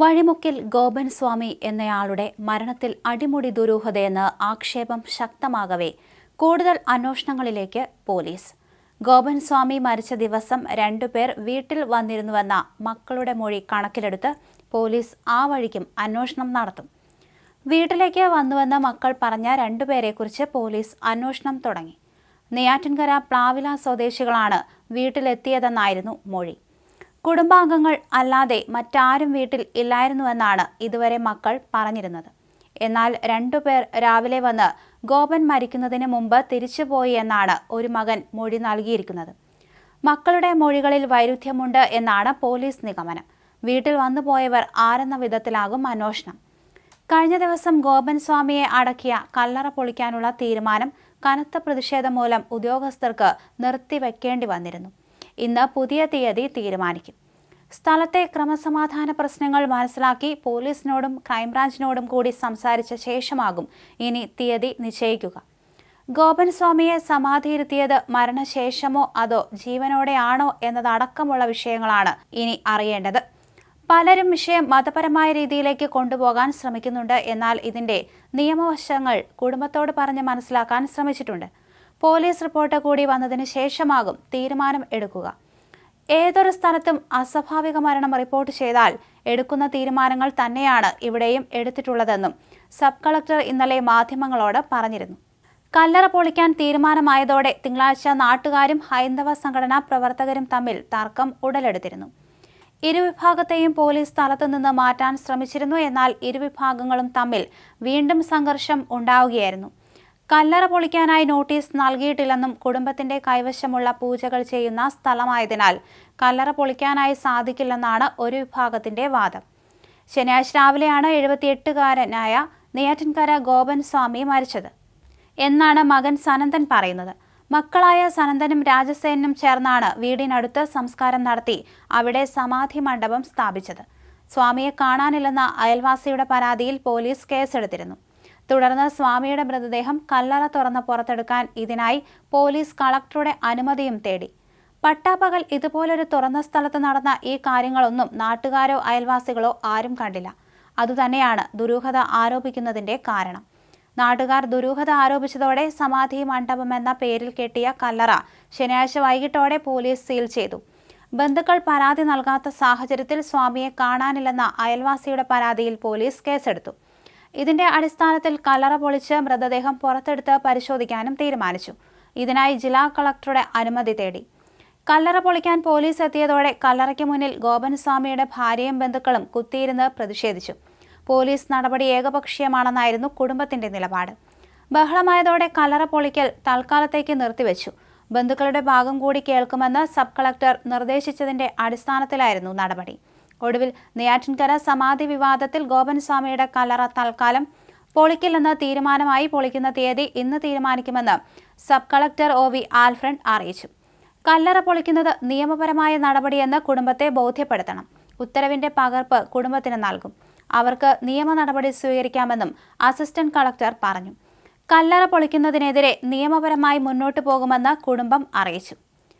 വഴിമുക്കിൽ ഗോപൻ സ്വാമി എന്നയാളുടെ മരണത്തിൽ അടിമുടി ദുരൂഹതയെന്ന് ആക്ഷേപം ശക്തമാകവേ കൂടുതൽ അന്വേഷണങ്ങളിലേക്ക് പോലീസ്. ഗോപൻ സ്വാമി മരിച്ച ദിവസം രണ്ടുപേർ വീട്ടിൽ വന്നിരുന്നുവെന്ന മക്കളുടെ മൊഴി കണക്കിലെടുത്ത് പോലീസ് ആ വഴിക്കും അന്വേഷണം നടത്തും. വീട്ടിലേക്ക് വന്നുവെന്ന മക്കൾ പറഞ്ഞ രണ്ടുപേരെക്കുറിച്ച് പോലീസ് അന്വേഷണം തുടങ്ങി. നെയ്യാറ്റിൻകര പ്ലാവില സ്വദേശികളാണ് വീട്ടിലെത്തിയതെന്നായിരുന്നു മൊഴി. കുടുംബാംഗങ്ങൾ അല്ലാതെ മറ്റാരും വീട്ടിൽ ഇല്ലായിരുന്നുവെന്നാണ് ഇതുവരെ മക്കൾ പറഞ്ഞിരുന്നത്. എന്നാൽ രണ്ടുപേർ രാവിലെ വന്ന് ഗോപൻ മരിക്കുന്നതിന് മുമ്പ് തിരിച്ചുപോയി എന്നാണ് ഒരു മകൻ മൊഴി നൽകിയിരിക്കുന്നത്. മക്കളുടെ മൊഴികളിൽ വൈരുദ്ധ്യമുണ്ട് എന്നാണ് പോലീസ് നിഗമനം. വീട്ടിൽ വന്നുപോയവർ ആരെന്ന വിധത്തിലാകും അന്വേഷണം. കഴിഞ്ഞ ദിവസം ഗോപൻ സ്വാമിയെ അടക്കിയ കല്ലറ പൊളിക്കാനുള്ള തീരുമാനം കനത്ത പ്രതിഷേധം മൂലം ഉദ്യോഗസ്ഥർക്ക് നിർത്തിവെക്കേണ്ടി വന്നിരുന്നു. ഇന്ന് പുതിയ തീയതി തീരുമാനിക്കും. സ്ഥലത്തെ ക്രമസമാധാന പ്രശ്നങ്ങൾ മനസ്സിലാക്കി പോലീസിനോടും ക്രൈംബ്രാഞ്ചിനോടും കൂടി സംസാരിച്ച ശേഷമാകും ഇനി തീയതി നിശ്ചയിക്കുക. ഗോപൻ സ്വാമിയെ സമാധിയിരുത്തിയത് മരണശേഷമോ അതോ ജീവനോടെയാണോ എന്നതടക്കമുള്ള വിഷയങ്ങളാണ് ഇനി അറിയേണ്ടത്. പലരും വിഷയം മതപരമായ രീതിയിലേക്ക് കൊണ്ടുപോകാൻ ശ്രമിക്കുന്നുണ്ട് എന്നാൽ ഇതിന്റെ നിയമവശങ്ങൾ കുടുംബത്തോട് പറഞ്ഞ് മനസ്സിലാക്കാൻ ശ്രമിച്ചിട്ടുണ്ട്. പോലീസ് റിപ്പോർട്ട് കൂടി വന്നതിന് ശേഷമാകും തീരുമാനം എടുക്കുക. ഏതൊരു സ്ഥലത്തും അസ്വാഭാവിക മരണം റിപ്പോർട്ട് ചെയ്താൽ എടുക്കുന്ന തീരുമാനങ്ങൾ തന്നെയാണ് ഇവിടെയും എടുത്തിട്ടുള്ളതെന്നും സബ് കളക്ടർ ഇന്നലെ മാധ്യമങ്ങളോട് പറഞ്ഞിരുന്നു. കല്ലറ പൊളിക്കാൻ തീരുമാനമായതോടെ തിങ്കളാഴ്ച നാട്ടുകാരും ഹൈന്ദവ സംഘടനാ പ്രവർത്തകരും തമ്മിൽ തർക്കം ഉടലെടുത്തിരുന്നു. ഇരുവിഭാഗത്തെയും പോലീസ് സ്ഥലത്തു നിന്ന് മാറ്റാൻ ശ്രമിച്ചിരുന്നു എന്നാൽ ഇരുവിഭാഗങ്ങളും തമ്മിൽ വീണ്ടും സംഘർഷം ഉണ്ടാവുകയായിരുന്നു. കല്ലറ പൊളിക്കാനായി നോട്ടീസ് നൽകിയിട്ടില്ലെന്നും കുടുംബത്തിന്റെ കൈവശമുള്ള പൂജകൾ ചെയ്യുന്ന സ്ഥലമായതിനാൽ കല്ലറ പൊളിക്കാനായി സാധിക്കില്ലെന്നാണ് ഒരു വിഭാഗത്തിന്റെ വാദം. ശനിയാഴ്ച രാവിലെയാണ് എഴുപത്തിയെട്ടുകാരനായ നെയ്യാറ്റിൻകര ഗോപൻ സ്വാമി മരിച്ചത്. എന്നാണ് മകൻ സനന്ദൻ പറയുന്നത്. മക്കളായ സനന്ദനും രാജസേനും ചേർന്നാണ് വീടിനടുത്ത് സംസ്കാരം നടത്തി അവിടെ സമാധി മണ്ഡപം സ്ഥാപിച്ചത്. സ്വാമിയെ കാണാനില്ലെന്ന അയൽവാസിയുടെ പരാതിയിൽ പോലീസ് കേസെടുത്തിരുന്നു. തുടർന്ന് സ്വാമിയുടെ മൃതദേഹം കല്ലറ തുറന്ന് പുറത്തെടുക്കാൻ ഇതിനായി പോലീസ് കളക്ടറുടെ അനുമതിയും തേടി. പട്ടാപ്പകൽ ഇതുപോലൊരു തുറന്ന സ്ഥലത്ത് നടന്ന ഈ കാര്യങ്ങളൊന്നും നാട്ടുകാരോ അയൽവാസികളോ ആരും കണ്ടില്ല. അതുതന്നെയാണ് ദുരൂഹത ആരോപിക്കുന്നതിന്റെ കാരണം. നാട്ടുകാർ ദുരൂഹത ആരോപിച്ചതോടെ സമാധി മണ്ഡപം എന്ന പേരിൽ കെട്ടിയ കല്ലറ ശനിയാഴ്ച വൈകിട്ടോടെ പോലീസ് സീൽ ചെയ്തു. ബന്ധുക്കൾ പരാതി നൽകാത്ത സാഹചര്യത്തിൽ സ്വാമിയെ കാണാനില്ലെന്ന അയൽവാസിയുടെ പരാതിയിൽ പോലീസ് കേസെടുത്തു. ഇതിന്റെ അടിസ്ഥാനത്തിൽ കല്ലറ പൊളിച്ച് മൃതദേഹം പുറത്തെടുത്ത് പരിശോധിക്കാനും തീരുമാനിച്ചു. ഇതിനായി ജില്ലാ കളക്ടറുടെ അനുമതി തേടി. കല്ലറ പൊളിക്കാൻ പോലീസ് എത്തിയതോടെ കല്ലറയ്ക്ക് മുന്നിൽ ഗോപൻസ്വാമിയുടെ ഭാര്യയും ബന്ധുക്കളും കുത്തിയിരുന്ന് പ്രതിഷേധിച്ചു. പോലീസ് നടപടി ഏകപക്ഷീയമാണെന്നായിരുന്നു കുടുംബത്തിന്റെ നിലപാട്. ബഹളമായതോടെ കല്ലറ പൊളിക്കൽ തൽക്കാലത്തേക്ക് നിർത്തിവെച്ചു. ബന്ധുക്കളുടെ ഭാഗം കൂടി കേൾക്കുമെന്ന് സബ് കളക്ടർ നിർദ്ദേശിച്ചതിന്റെ അടിസ്ഥാനത്തിലായിരുന്നു നടപടി. ഒടുവിൽ നെയ്യാറ്റിൻകര സമാധി വിവാദത്തിൽ ഗോപൻസ്വാമിയുടെ കലറ തൽക്കാലം. പൊളിക്കില്ലെന്ന് തീരുമാനമായി പൊളിക്കുന്ന തീയതി ഇന്ന് തീരുമാനിക്കുമെന്ന് sub collector O V Alfred അറിയിച്ചു. കല്ലറ പൊളിക്കുന്നത് നിയമപരമായ നടപടിയെന്ന് കുടുംബത്തെ ബോധ്യപ്പെടുത്തണം. ഉത്തരവിന്റെ പകർപ്പ് കുടുംബത്തിന് നൽകും. അവർക്ക് നിയമ നടപടി സ്വീകരിക്കാമെന്നും അസിസ്റ്റന്റ് കളക്ടർ പറഞ്ഞു. കല്ലറ പൊളിക്കുന്നതിനെതിരെ നിയമപരമായി മുന്നോട്ടു പോകുമെന്ന് കുടുംബം അറിയിച്ചു.